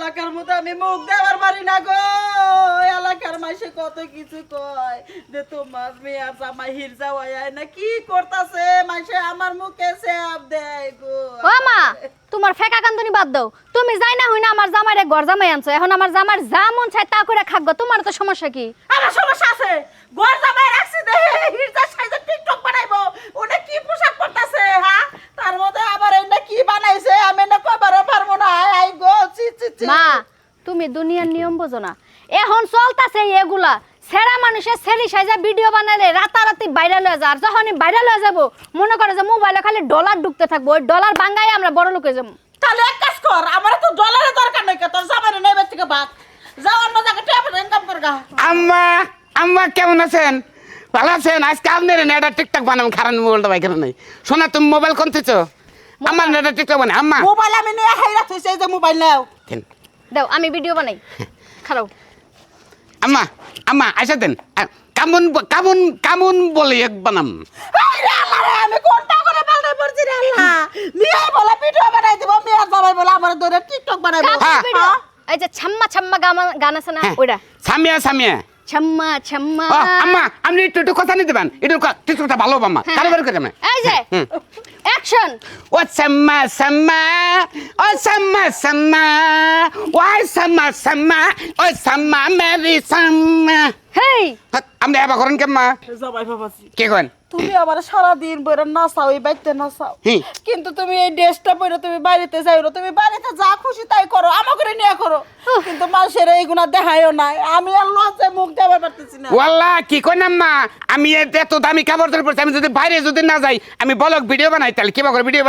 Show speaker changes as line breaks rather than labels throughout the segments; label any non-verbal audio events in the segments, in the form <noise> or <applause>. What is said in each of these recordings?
এলাকার মধ্যে আমি মুখ দেওয়ার পারি না গো। এলাকার মাসে কত কিছু কয় যে তোমার মেয়ে জামাই হিরজা হয় না কি করতাছে? মাসে আমার মুখে স্যাপ দেয় গো।
ও মা তোমার ফেকা কান্দনি বাদ দাও। তুমি যাই না হই না আমার জামাইরে ঘর জামাই আনছো। এখন আমার জামার যা মন চায় তা করে খাগো তোমার তো সমস্যা কি?
আমার সমস্যা আছে। ঘর জামাই রাখছি দেখে হিরজা সাইজে টিকটক বানাইবো ওটা কি পোশাক পরতাছে হ্যাঁ তার মধ্যে আবার এটা কি বানাইছে আমি না কবারও পারব না আই আই গো চি চি চি
মা তুমি দুনিয়ার নিয়ম বোঝো না। এখন চলতাছে এগুলা। সেরা মানুষের সেলি সাইজা ভিডিও বানালে রাতারাতি ভাইরাল হয়ে যায়। আর যখনই ভাইরাল হয়ে যাব মনে করে যে মোবাইলে খালি ডলার ঢুকতে থাকব। ওই ডলার বাঙ্গাই আমরা বড় লোকে যাব।
তাহলে এক কাজ কর আমার তো ডলারের দরকার নেই তোর জামাই নেবে থেকে বাদ যাও অন্য জায়গায় টেপে ইনকাম কর গা।
আম্মা আম্মা কেমন আছেন? ভালো আছেন? আজকে আপনার নেটা টিকটক বানাম খারান মোবাইলটা বাইক নেই। শোনা তুমি মোবাইল কোনতেছো আমার নেটা টিকটক বানাই। আম্মা।
মোবাইল আমি নিয়ে হাইরা থইছে এই যে মোবাইল নাও।
দাও আমি ভিডিও বানাই। <laughs> খাও
আম্মা আম্মা আইসা দেন। কামন কামুন ব- কামুন কামুন বলে এক বানাম।
আরে আল্লাহ রে, আমি কোনটা করে বানাই পড়ছি রে আল্লাহ? মিয়া বলে ভিডিও বানাই দিব মিয়া সবাই বলে আমার ধরে টিকটক বানাইবো
হ্যাঁ।
ভিডিও এই যে ছাম্মা ছাম্মা গামা- গান আছে না
হ্যাঁ।
ওইটা।
ছামিয়া সামিয়া
ছাম্মা ছাম্মা।
ও, আম্মা আপনি একটু একটু কথা নিতে পারেন। একটু কিছু কথা ভালো হবে আম্মা।
হ্যাঁ,
কারবার করে আমি
এই যে। অ্যাকশন
ও সাম্মা সাম্মা ও সাম্মা সাম্মা ওয়াই সাম্মা সাম্মা ও সাম্মা মেরি সাম্মা
হেই।
হাত, আপনি এবার করেন কেমন কে করেন?
তুমি আমার সারা দিন বইরা নাচাও এই বাইতে নাচাও। কিন্তু তুমি এই ড্রেসটা পরে তুমি বাড়িতে যাইরো তুমি বাড়িতে যা খুশি তাই করো আমাকে নিয়ে করো। কিন্তু মানুষের এইগুলা দেখায়ও না আমি আর লজ্জায় মুখ দেওয়া পারতেছি না।
ওয়াল্লাহ কি কই আম্মা আমি এত দামি কাপড় চোপড় পরছি আমি যদি বাইরে যদি না যাই আমি বলক ভিডিও বানাই তাহলে কিবা করে ভিডিও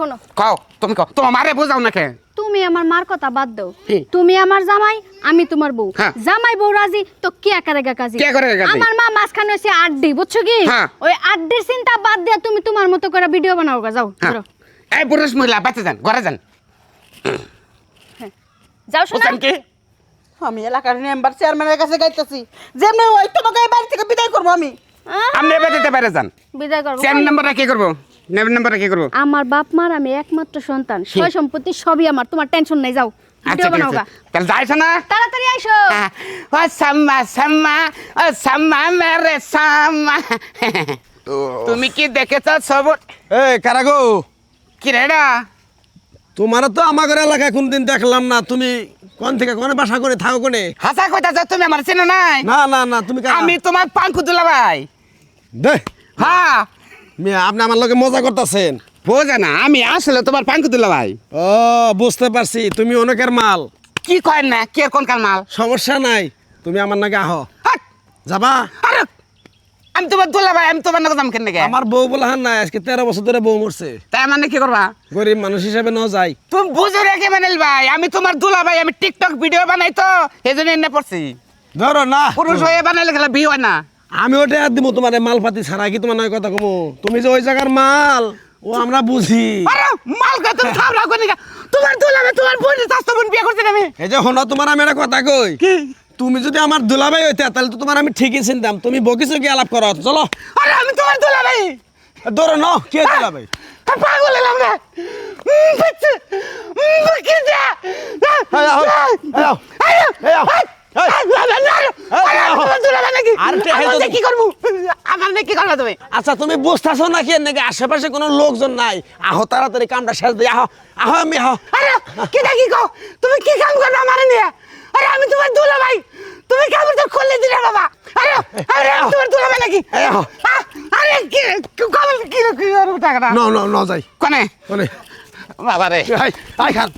শোনো।
কও তুমি কও তোমার মারে বোঝাও না কে?
তুমি আমার মার কথা বাদ দাও। তুমি আমার জামাই আমি তোমার বউ।
হ্যাঁ।
জামাই বউ রাজি তো কে করে গা কাজী?
কে করে গা কাজী?
আমার মা মাঝখানে হচ্ছে আড্ডি বুঝছ কি?
হ্যাঁ।
ওই আড্ডির চিন্তা বাদ দিয়ে তুমি তোমার মতো করে ভিডিও বানাও গা যাও
হ্যাঁ। এই পুরুষ মহিলা বাচ্চা যান ঘরে যান।
যাও শোনা
বুঝছেন কি?
আমি এলাকার মেম্বার চেয়ারম্যানের কাছে গাইতেছি যেমনি ওই তোমাকে এই বাড়ি থেকে বিদায় করব আমি।
আহ,
আপনি এবার যেতে পারে যান।
বিদায় করব।
চেয়ার নাম্বারটা কি করব? নাম্বারটা কি করব?
আমার বাপ মার আমি একমাত্র সন্তান। সয় সম্পত্তি সবই আমার তোমার টেনশন নাই যাও।
আচ্ছা ঠিক আছে। তাহলে যাইছ না?
তাড়াতাড়ি আইসো।
ও সাম্মা সাম্মা ও সাম্মা মেরে সাম্মা। তুমি কি দেখেছ
কারাগো
কি
তোমার তো আমাদের এলাকায় কোনদিন দেখলাম না। তুমি কোন থেকে কোন বাসা করে থাকো কোনে?
হাসা কইতাছ তুমি আমার চেনো নাই?
না না না তুমি?
আমি তোমার পাঙ্কু দুলা ভাই
দে।
হ্যাঁ।
আপনি আমার লগে মজা করতেছেন।
বোঝা না আমি আসলে তোমার পাঙ্কু দুলা ভাই।
ও বুঝতে পারছি তুমি অনেকের মাল।
কি কয় না কে কোন কাল মাল?
সমস্যা নাই তুমি আমার নাকি আহ।
হাট!
যাবা?
আরে আমি তোমার দুলা ভাই আমি তোমার নাকি দাম কেন নাকি?
আমার বউ বলে হান নাই আজকে তেরো বছর ধরে বউ মরছে।
তাই মানে কি করবা?
গরিব মানুষ হিসেবে ন যাই।
তুমি বুঝে রেখে মানিল ভাই আমি তোমার দুলা ভাই আমি টিকটক ভিডিও বানাই তো এই জন্য এনে পড়ছি।
ধরো না
পুরুষ হয়ে বানাইলে গেলে বিয়ে হয় না।
আমি ওটা আর দিব তোমার মাল পাতি ছাড়া কি তোমার নয় কথা কমো? তুমি যে ওই জায়গার মাল ও আমরা বুঝি।
আরে মাল কা তুমি খাও রাখো নি তোমার দুলা ভাই তোমার বোন স্বাস্থ্য বোন বিয়ে করতে আমি
এই যে হনো তোমার আমি একটা কথা কই?
কি?
তুমি যদি আমার দুলাভাই হইতে তাহলে তো তোমার আমি ঠিকই চিনতাম। তুমি বকিছো কি আলাপ করো চলো।
আরে আমি তোমার দুলা ভাই
ধরো ন কে দুলাভাই?
পাগল না। উম, বাচ্চা, উম, বাকি যা।
এই আও, এই আও,
আরে,
এই আও,
আরে,
এই।
আরে, আরে, আরে, আরে, আমি তোমার দুলা ভাই নাকি?
আর কে
করব? আমার করবে তুমি?
আচ্ছা তুমি বুঝতেছো নাকি নাকি আশেপাশে কোনো লোকজন নাই? আহো তাড়াতাড়ি কামটা শেষ দিয়ে আহো আহো আমি আহো।
আরে কি দেখি কো? তুমি কি কাম করবে আমার নিয়ে আরে আমি তোমার দুলা ভাই। তুমি কেমন তো খুললে দিলে বাবা? আরে আরে তোমার দুলা ভাই নাকি? আরে কি কমল কি কি করব টাকাটা?
ন ন ন যাই।
কোনে?
কোনে?
বাবা রে।
I I Khan.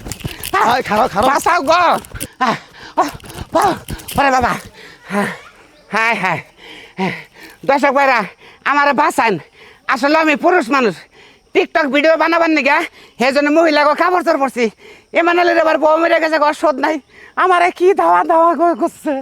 আই খারো খারো
বাসাও গো। ওরে বাবা। হ্যাঁ, হায় হায়। দর্শক ভাইরা, আমার বাসান আসলে আমি পুরুষ মানুষ। টিকটক ভিডিও বানাবার নিগা সেই জন্য মহিলাকে কাপড় চর পড়ছি এমানালের এবার বউ মেরে গেছে গো শোধ নাই। আমারে কি ধাওয়া ধাওয়া করছে?